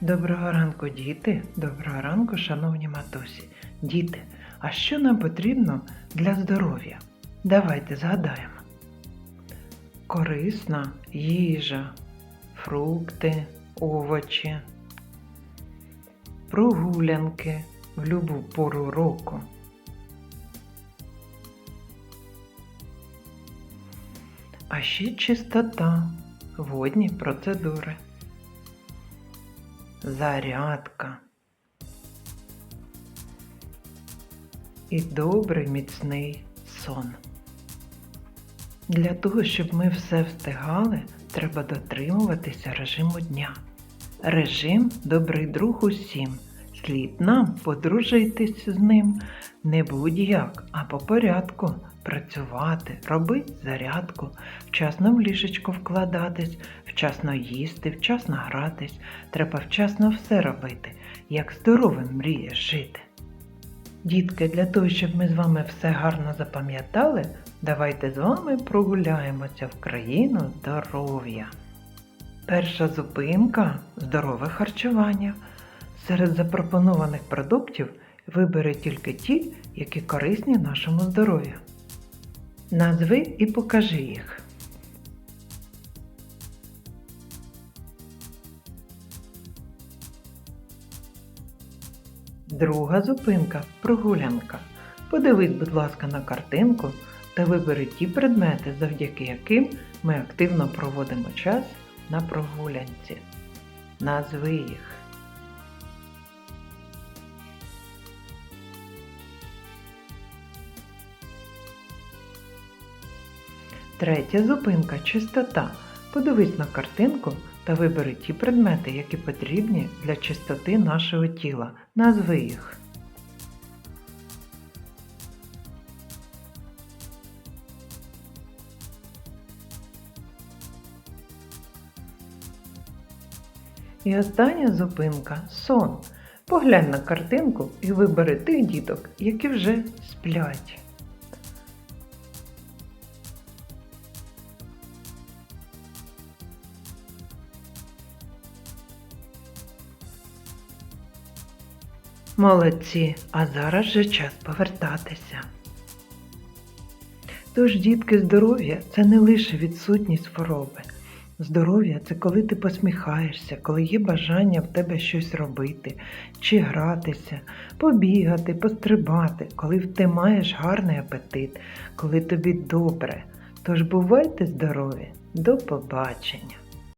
Доброго ранку, діти! Доброго ранку, шановні матусі. Діти, а що нам потрібно для здоров'я? Давайте згадаємо. Корисна їжа, фрукти, овочі, прогулянки в любу пору року. А ще чистота, водні процедури. Зарядка. І добрий міцний сон. Для того, щоб ми все встигали, треба дотримуватися режиму дня. Режим добрий друг усім. Слід нам подружитись з ним не будь-як, а по порядку працювати, робити зарядку, вчасно в ліжечко вкладатись, вчасно їсти, вчасно гратись. Треба вчасно все робити, як здоровим мрієш жити. Дітки, для того, щоб ми з вами все гарно запам'ятали, давайте з вами прогуляємося в країну здоров'я. Перша зупинка здорове харчування. Серед запропонованих продуктів вибери тільки ті, які корисні нашому здоров'ю. Назви і покажи їх. Друга зупинка прогулянка. Подивись, будь ласка, на картинку та вибери ті предмети, завдяки яким ми активно проводимо час на прогулянці. Назви їх. Третя зупинка чистота. Подивись на картинку та вибери ті предмети, які потрібні для чистоти нашого тіла. Назви їх. І остання зупинка сон. Поглянь на картинку і вибери тих діток, які вже сплять. Молодці, а зараз же час повертатися. Тож, дітки, здоров'я це не лише відсутність хвороби. Здоров'я це коли ти посміхаєшся, коли є бажання в тебе щось робити, чи гратися, побігати, пострибати, коли ти маєш гарний апетит, коли тобі добре. Тож бувайте здорові, до побачення!